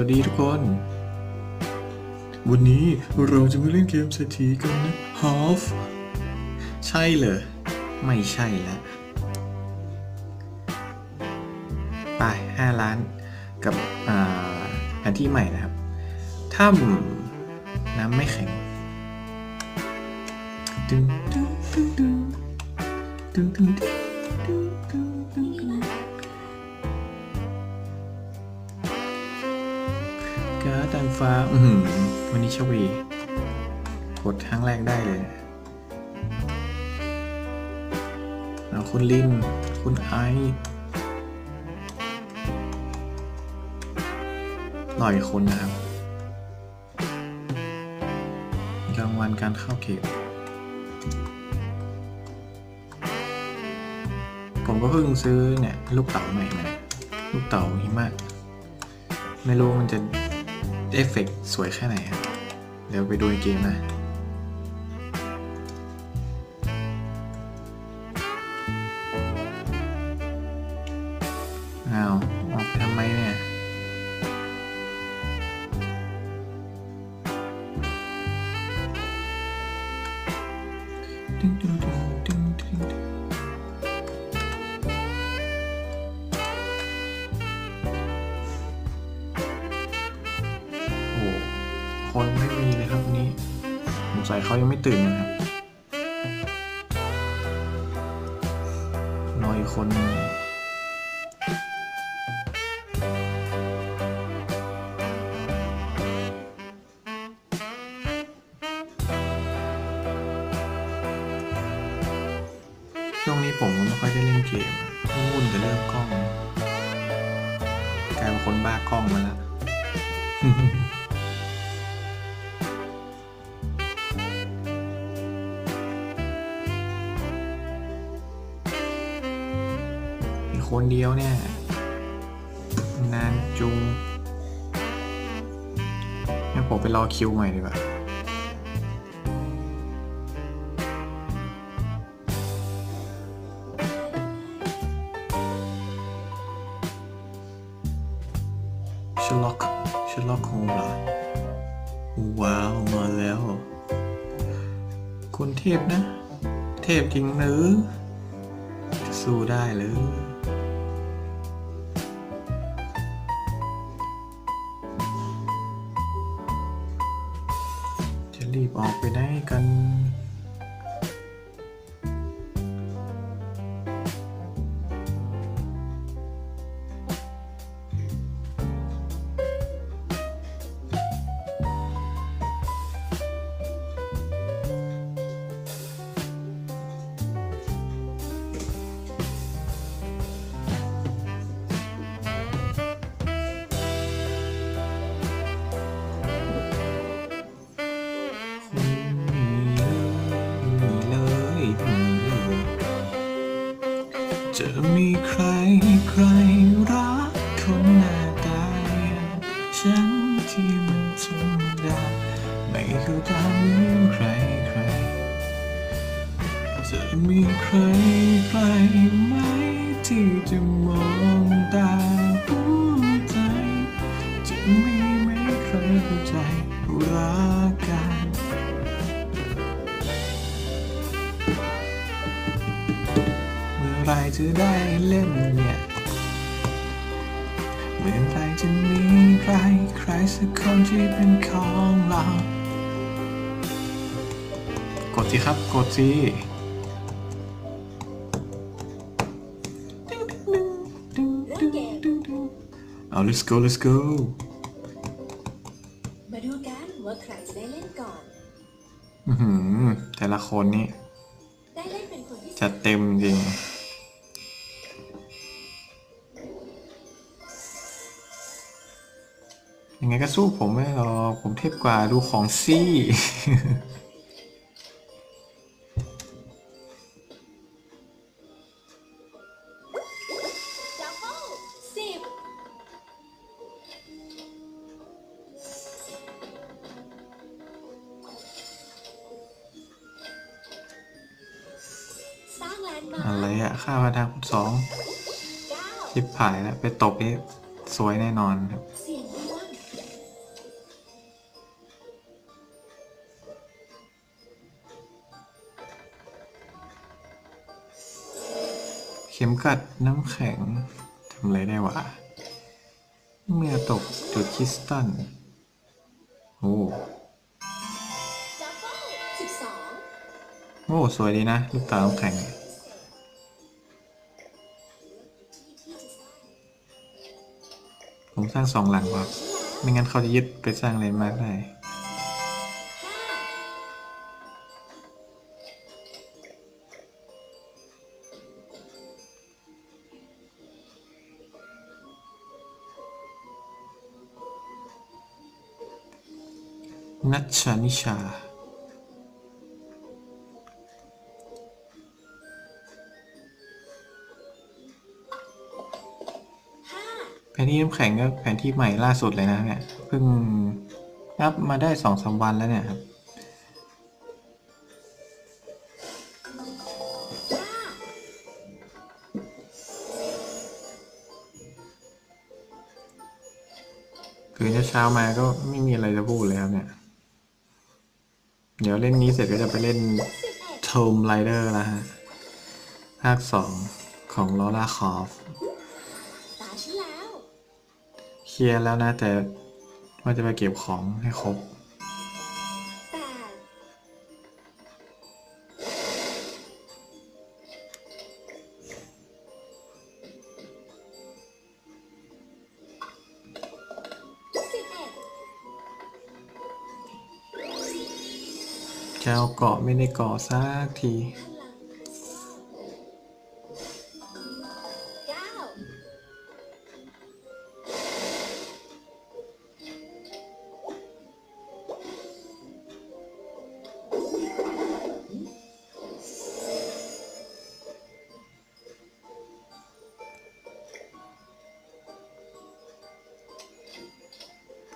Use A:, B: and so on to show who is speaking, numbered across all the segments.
A: วัสดีทุกคน วันนี้เราจะมาเล่นเกมเศรษฐีกันนะ Half ใช่เหรอ ไม่ใช่แล้วไป5ล้านกับอ่าแผนที่ใหม่นะครับถ้ำน้ำไม่แข็งตึงตึงตึงตึงตึงตึงตึงตึงตึงานฟ้า อือหือวันนี้ชคดีกดครั้งแรกได้เลยเอาคุณลิน คุณไอหล่อยคนนะครับรางวัลการเข้าเขตผมก็เพิ่งซื้อเนี่ย ลูกเต๋าใหม่มาลูกเต๋าหิมะ ไม่รู้มันจะ เอฟเฟกต์สวยแค่ไหนครับ เดี๋ยวไปดูในเกมนะอ้าวออกทำไมเนี่ยตึ้งตึ้งตึ้งตึ้ง เขายังไม่ตื่นนะครับรออีกคนนึงช่วงนี้ผมก็ไม่ค่อยได้เล่นเกมวุ่นกับเรื่องกล้องกลายเป็นคนบ้ากล้องมา คนเดียวเนี่ย นานจุงงั้นผมไปรอคิวใหม่ดีกว่าชล็อกชล็อกโฮมเหรอว้าว มาแล้ว คุณเทพนะ เทพจริงหรือจะสู้ได้เลยจะรีบ ออกไปได้กัน จะมีใครใครรักคนหน้าตาอย่างฉันที่มันธรรมดาไม่เข้าตาเหมือนใครใคร จะมีใครใครไหมที่จะมองตาหัวใจ จะมีไหมใครเข้าใจรักกัน เมื่อไรจะได้เล่นเนี่ยเมื่อไรจะมีใครใครสักคนที่เป็นของเรา กดสิครับกดสิเอา let's go let's go
B: มาดูกันว่าใครจะได้เล่นก่อน
A: อื้อหือแต่ละคนนี่
B: ได้เล่นเป็นคนที่
A: จัดเต็มจริง ยังไงก็สู้ผมไม่หรอกผมเทพกว่าดูของซี่
B: ดับเบิลสิบสร้างแลนด์มาค
A: อะไรอะค่าพาทางสองชิบผายแล้ว ไปตบนี่สวยแน่นอนครับ
B: เข็
A: มกัดน้ำแข็งทำอะไรได้วะเมื่อตกจุดคิสตัลโอ้โอ้ สวยดีนะ ลูกตาน้ำแข็งผมสร้างสองหลังครับ ไม่งั้นเขาจะยึดไปสร้างเลนมากได้ นัชชานิชา แผนที่น้ำแข็งก็แผนที่ใหม่ล่าสุดเลยนะเนี่ย เพิ่งอัพมาได้สองสามวันแล้วเนี่ยครับคือเช้ามาก็ไม่มีอะไรจะพูดเลยครับเนี่ย เดี๋ยวเล่นนี้เสร็จก็จะไปเล่น
B: สิบเอ็ด
A: โทมไรเดอร์แล้วฮะ ภาคสองของลอร่าคอฟ
B: ตาฉันแล้ว
A: เคลียร์แล้วนะ แต่ว่าจะไปเก็บของให้ครบ
B: เจ้า
A: เกาะไม่ได้เกาะสักที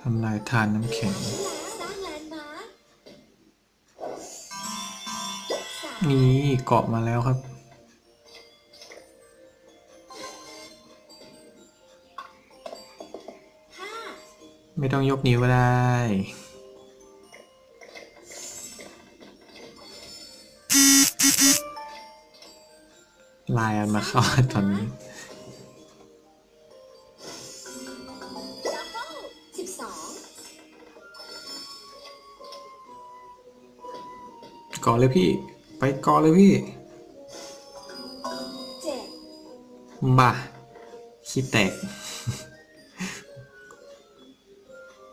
A: ทำลายทานน้ำแข็ง
B: นี่
A: เกาะมาแล้วครับ
B: ห้า
A: ไม่ต้องยกนิ้วก็ได้ลายอันมาเข้าตอนนี้
B: ดับเบิลสิบสอง
A: เกาะเลยพี่ไปเกาะเลยพี่
B: เจ็ด
A: บ้าขี้แตก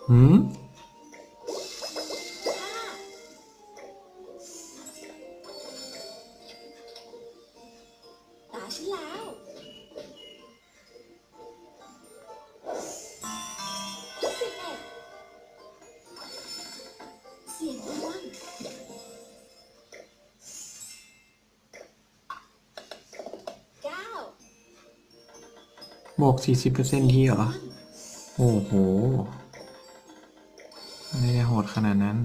A: หืม
B: บวก
A: สี่สิบเปอร์เซ็นทีเหรอ โอ้โห ไม่ได้โหดขนาดนั้น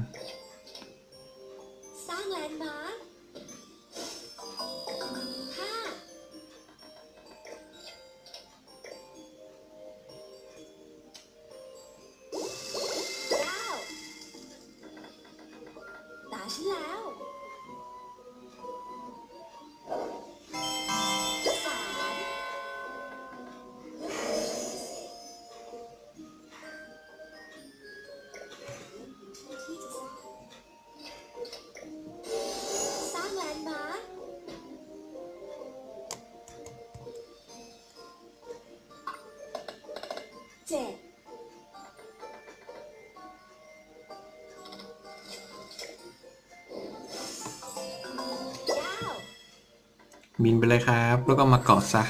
A: บินไปเลยครับ แล้วก็มาเกาะซะ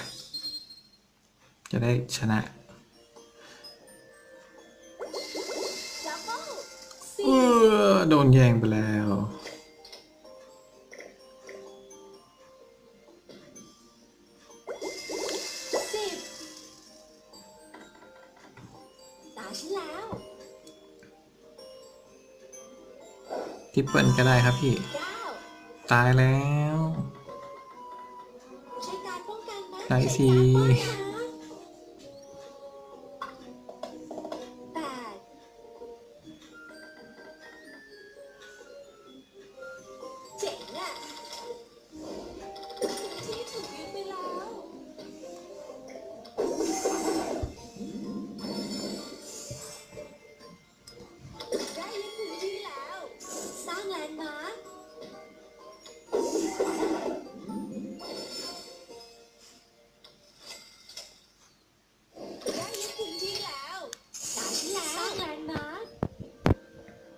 A: จะได้ชนะ
B: ดับเบิล
A: เอ
B: สี่
A: อโดนแย่งไปแล้ว
B: สิบตาฉันแล้ว
A: ทิปเปิลก็ได้ครับพี่
B: เก้า
A: ตายแล้ว
B: ใช้การ ป้อง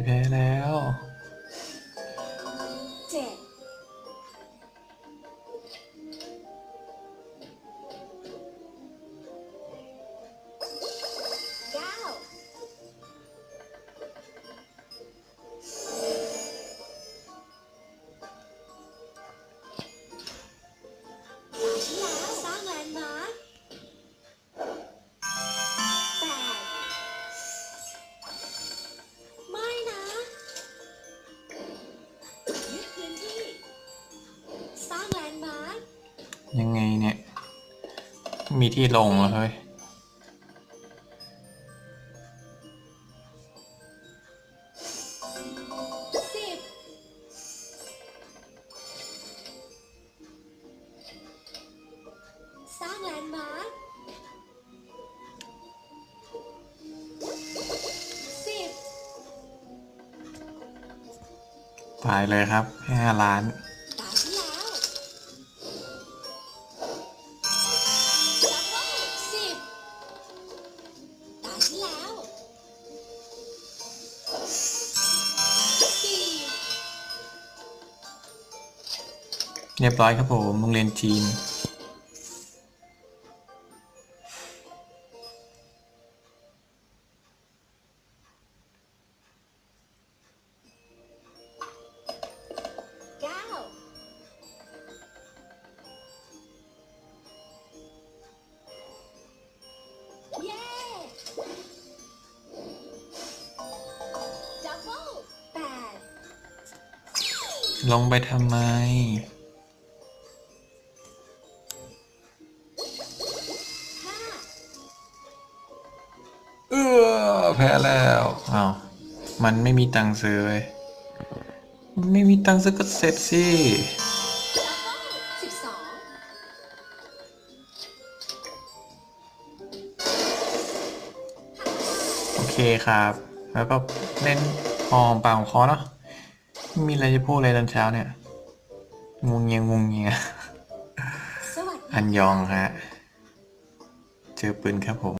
B: ที่แพ้
A: แล้ว
B: มีที่ล
A: งเหรอเฮ้ย
B: สร้างแลนด์มา
A: ตายเลยครับห้าล้าน
B: เรี
A: ยบร้อยครับผมโรงเรียนจีน
B: เก้าเย้ดับเบิลแปด
A: ลงไปทำไม แพ้แล้วอ้าวมันไม่มีตังค์ซื้อเลยไม่มีตังค์ซื้อก็เสร็จสิ
B: ดับเบิลสิบสอง
A: โอเคครับ แล้วก็เล่นพอหอมปากหอมคอเนาะไม่มีอะไรจะพูดเลยตอนเช้าเนี่ยงงเงียงงเงีย
B: สวัสดี
A: อันยองฮะ เจอปืนครับผม